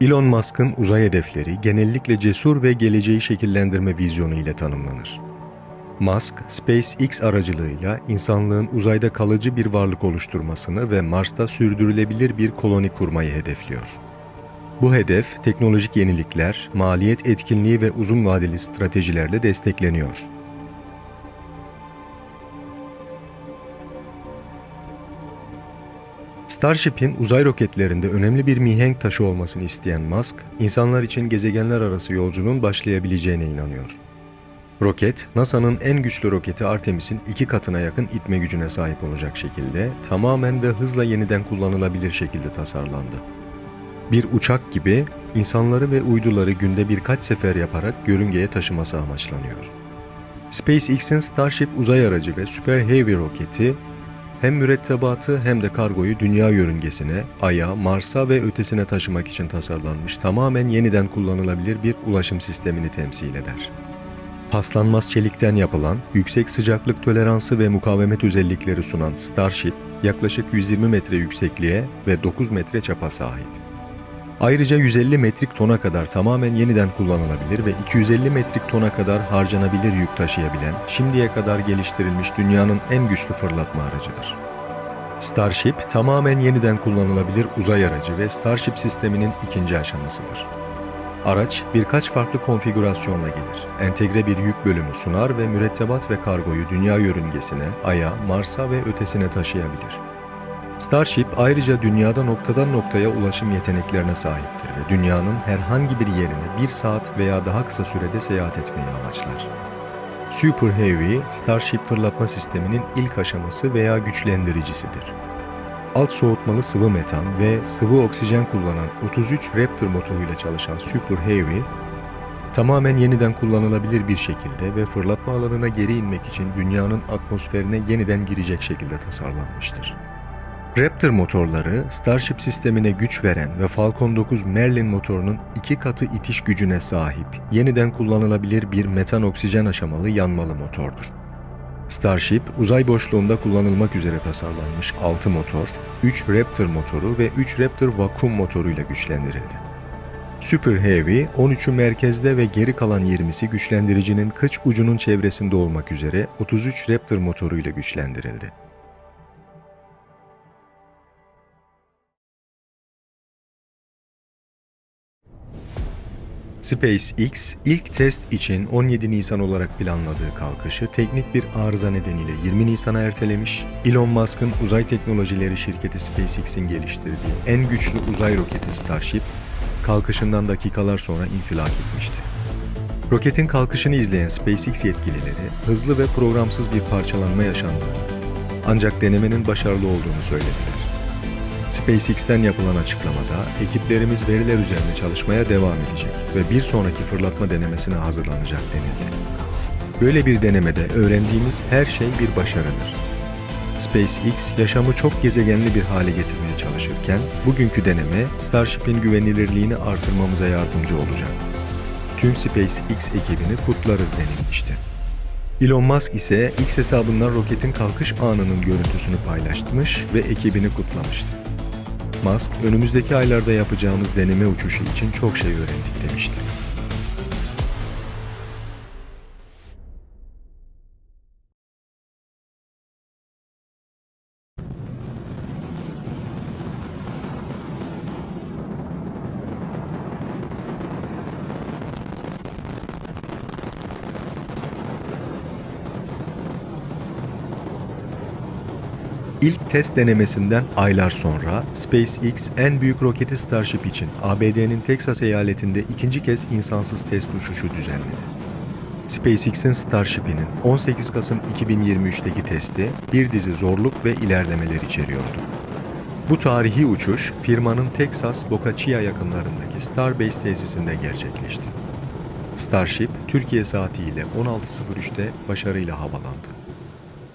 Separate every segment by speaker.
Speaker 1: Elon Musk'ın uzay hedefleri genellikle cesur ve geleceği şekillendirme vizyonu ile tanımlanır. Musk, SpaceX aracılığıyla insanlığın uzayda kalıcı bir varlık oluşturmasını ve Mars'ta sürdürülebilir bir koloni kurmayı hedefliyor. Bu hedef, teknolojik yenilikler, maliyet etkinliği ve uzun vadeli stratejilerle destekleniyor. Starship'in uzay roketlerinde önemli bir mihenk taşı olmasını isteyen Musk, insanlar için gezegenler arası yolculuğun başlayabileceğine inanıyor. Roket, NASA'nın en güçlü roketi Artemis'in iki katına yakın itme gücüne sahip olacak şekilde tamamen ve hızla yeniden kullanılabilir şekilde tasarlandı. Bir uçak gibi insanları ve uyduları günde birkaç sefer yaparak yörüngeye taşıması amaçlanıyor. SpaceX'in Starship uzay aracı ve Super Heavy roketi hem mürettebatı hem de kargoyu dünya yörüngesine, Ay'a, Mars'a ve ötesine taşımak için tasarlanmış tamamen yeniden kullanılabilir bir ulaşım sistemini temsil eder. Paslanmaz çelikten yapılan, yüksek sıcaklık toleransı ve mukavemet özellikleri sunan Starship, yaklaşık 120 metre yüksekliğe ve 9 metre çapa sahip. Ayrıca 150 metrik tona kadar tamamen yeniden kullanılabilir ve 250 metrik tona kadar harcanabilir yük taşıyabilen, şimdiye kadar geliştirilmiş dünyanın en güçlü fırlatma aracıdır. Starship, tamamen yeniden kullanılabilir uzay aracı ve Starship sisteminin ikinci aşamasıdır. Araç birkaç farklı konfigürasyonla gelir. Entegre bir yük bölümü sunar ve mürettebat ve kargoyu dünya yörüngesine, Ay'a, Mars'a ve ötesine taşıyabilir. Starship ayrıca dünyada noktadan noktaya ulaşım yeteneklerine sahiptir ve dünyanın herhangi bir yerine bir saat veya daha kısa sürede seyahat etmeyi amaçlar. Super Heavy, Starship fırlatma sisteminin ilk aşaması veya güçlendiricisidir. Alt soğutmalı sıvı metan ve sıvı oksijen kullanan 33 Raptor motoruyla çalışan Super Heavy, tamamen yeniden kullanılabilir bir şekilde ve fırlatma alanına geri inmek için dünyanın atmosferine yeniden girecek şekilde tasarlanmıştır. Raptor motorları Starship sistemine güç veren ve Falcon 9 Merlin motorunun iki katı itiş gücüne sahip, yeniden kullanılabilir bir metan oksijen aşamalı yanmalı motordur. Starship, uzay boşluğunda kullanılmak üzere tasarlanmış 6 motor, 3 Raptor motoru ve 3 Raptor vakum motoruyla güçlendirildi. Super Heavy, 13'ü merkezde ve geri kalan 20'si güçlendiricinin kıç ucunun çevresinde olmak üzere 33 Raptor motoruyla güçlendirildi. SpaceX ilk test için 17 Nisan olarak planladığı kalkışı teknik bir arıza nedeniyle 20 Nisan'a ertelemiş, Elon Musk'ın uzay teknolojileri şirketi SpaceX'in geliştirdiği en güçlü uzay roketi Starship, kalkışından dakikalar sonra infilak etmişti. Roketin kalkışını izleyen SpaceX yetkilileri hızlı ve programsız bir parçalanma yaşandığını, ancak denemenin başarılı olduğunu söylediler. SpaceX'ten yapılan açıklamada ekiplerimiz veriler üzerine çalışmaya devam edecek ve bir sonraki fırlatma denemesine hazırlanacak denildi. Böyle bir denemede öğrendiğimiz her şey bir başarıdır. SpaceX yaşamı çok gezegenli bir hale getirmeye çalışırken bugünkü deneme Starship'in güvenilirliğini artırmamıza yardımcı olacak. Tüm SpaceX ekibini kutlarız denilmişti. Elon Musk ise X hesabından roketin kalkış anının görüntüsünü paylaşmış ve ekibini kutlamıştı. Musk, önümüzdeki aylarda yapacağımız deneme uçuşu için çok şey öğrendik demişti. İlk test denemesinden aylar sonra SpaceX en büyük roketi Starship için ABD'nin Texas eyaletinde ikinci kez insansız test uçuşu düzenledi. SpaceX'in Starship'inin 18 Kasım 2023'teki testi bir dizi zorluk ve ilerlemeler içeriyordu. Bu tarihi uçuş firmanın Texas Boca Chica yakınlarındaki Starbase tesisinde gerçekleşti. Starship, Türkiye saatiyle 16.03'te başarıyla havalandı.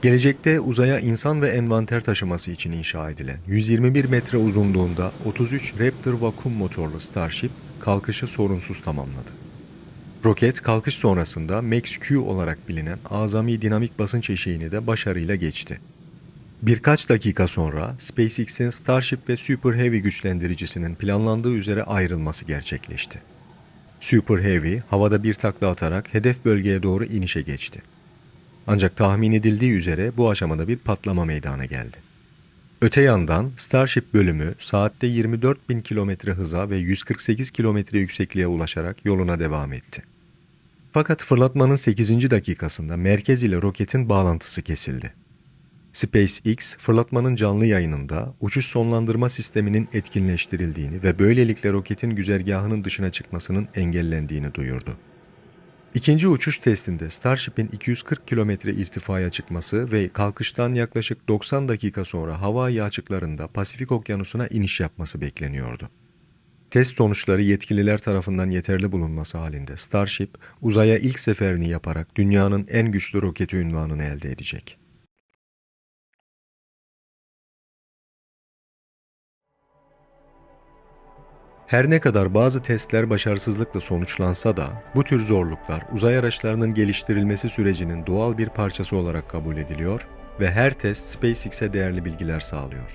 Speaker 1: Gelecekte uzaya insan ve envanter taşıması için inşa edilen 121 metre uzunluğunda 33 Raptor vakum motorlu Starship kalkışı sorunsuz tamamladı. Roket kalkış sonrasında Max-Q olarak bilinen azami dinamik basınç eşiğini de başarıyla geçti. Birkaç dakika sonra SpaceX'in Starship ve Super Heavy güçlendiricisinin planlandığı üzere ayrılması gerçekleşti. Super Heavy havada bir takla atarak hedef bölgeye doğru inişe geçti. Ancak tahmin edildiği üzere bu aşamada bir patlama meydana geldi. Öte yandan Starship bölümü saatte 24 bin kilometre hıza ve 148 kilometre yüksekliğe ulaşarak yoluna devam etti. Fakat fırlatmanın 8. dakikasında merkez ile roketin bağlantısı kesildi. SpaceX, fırlatmanın canlı yayınında uçuş sonlandırma sisteminin etkinleştirildiğini ve böylelikle roketin güzergahının dışına çıkmasının engellendiğini duyurdu. İkinci uçuş testinde Starship'in 240 kilometre irtifaya çıkması ve kalkıştan yaklaşık 90 dakika sonra hava açıklarında Pasifik Okyanusu'na iniş yapması bekleniyordu. Test sonuçları yetkililer tarafından yeterli bulunması halinde Starship, uzaya ilk seferini yaparak dünyanın en güçlü roketi ünvanını elde edecek. Her ne kadar bazı testler başarısızlıkla sonuçlansa da bu tür zorluklar uzay araçlarının geliştirilmesi sürecinin doğal bir parçası olarak kabul ediliyor ve her test SpaceX'e değerli bilgiler sağlıyor.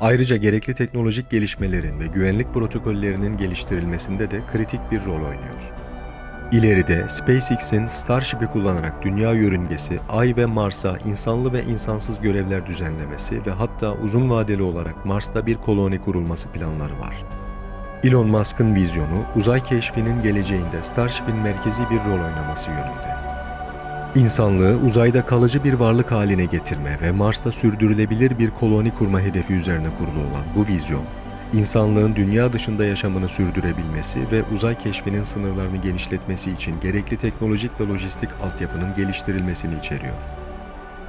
Speaker 1: Ayrıca gerekli teknolojik gelişmelerin ve güvenlik protokollerinin geliştirilmesinde de kritik bir rol oynuyor. İleride SpaceX'in Starship'i kullanarak dünya yörüngesi, Ay ve Mars'a insanlı ve insansız görevler düzenlemesi ve hatta uzun vadeli olarak Mars'ta bir koloni kurulması planları var. Elon Musk'ın vizyonu uzay keşfinin geleceğinde Starship'in merkezi bir rol oynaması yönünde. İnsanlığı uzayda kalıcı bir varlık haline getirme ve Mars'ta sürdürülebilir bir koloni kurma hedefi üzerine kurulu olan bu vizyon, insanlığın dünya dışında yaşamını sürdürebilmesi ve uzay keşfinin sınırlarını genişletmesi için gerekli teknolojik ve lojistik altyapının geliştirilmesini içeriyor.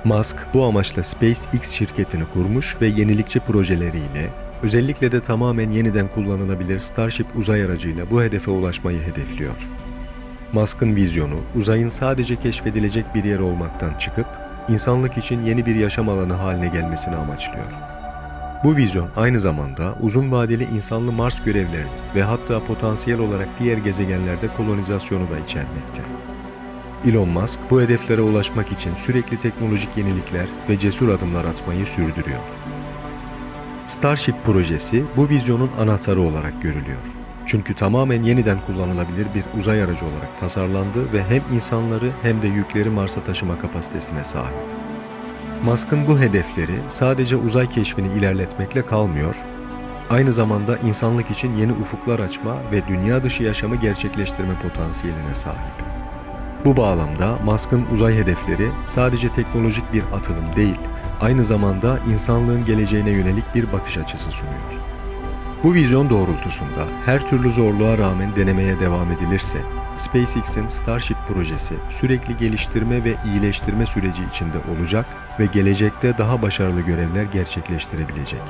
Speaker 1: Musk bu amaçla SpaceX şirketini kurmuş ve yenilikçi projeleriyle özellikle de tamamen yeniden kullanılabilir Starship uzay aracıyla bu hedefe ulaşmayı hedefliyor. Musk'ın vizyonu uzayın sadece keşfedilecek bir yer olmaktan çıkıp insanlık için yeni bir yaşam alanı haline gelmesini amaçlıyor. Bu vizyon aynı zamanda uzun vadeli insanlı Mars görevlerini ve hatta potansiyel olarak diğer gezegenlerde kolonizasyonu da içermekte. Elon Musk bu hedeflere ulaşmak için sürekli teknolojik yenilikler ve cesur adımlar atmayı sürdürüyor. Starship projesi bu vizyonun anahtarı olarak görülüyor. Çünkü tamamen yeniden kullanılabilir bir uzay aracı olarak tasarlandı ve hem insanları hem de yükleri Mars'a taşıma kapasitesine sahip. Musk'ın bu hedefleri sadece uzay keşfini ilerletmekle kalmıyor, aynı zamanda insanlık için yeni ufuklar açma ve dünya dışı yaşamı gerçekleştirme potansiyeline sahip. Bu bağlamda Musk'ın uzay hedefleri sadece teknolojik bir atılım değil, aynı zamanda insanlığın geleceğine yönelik bir bakış açısı sunuyor. Bu vizyon doğrultusunda her türlü zorluğa rağmen denemeye devam edilirse, SpaceX'in Starship projesi sürekli geliştirme ve iyileştirme süreci içinde olacak ve gelecekte daha başarılı görevler gerçekleştirebilecek.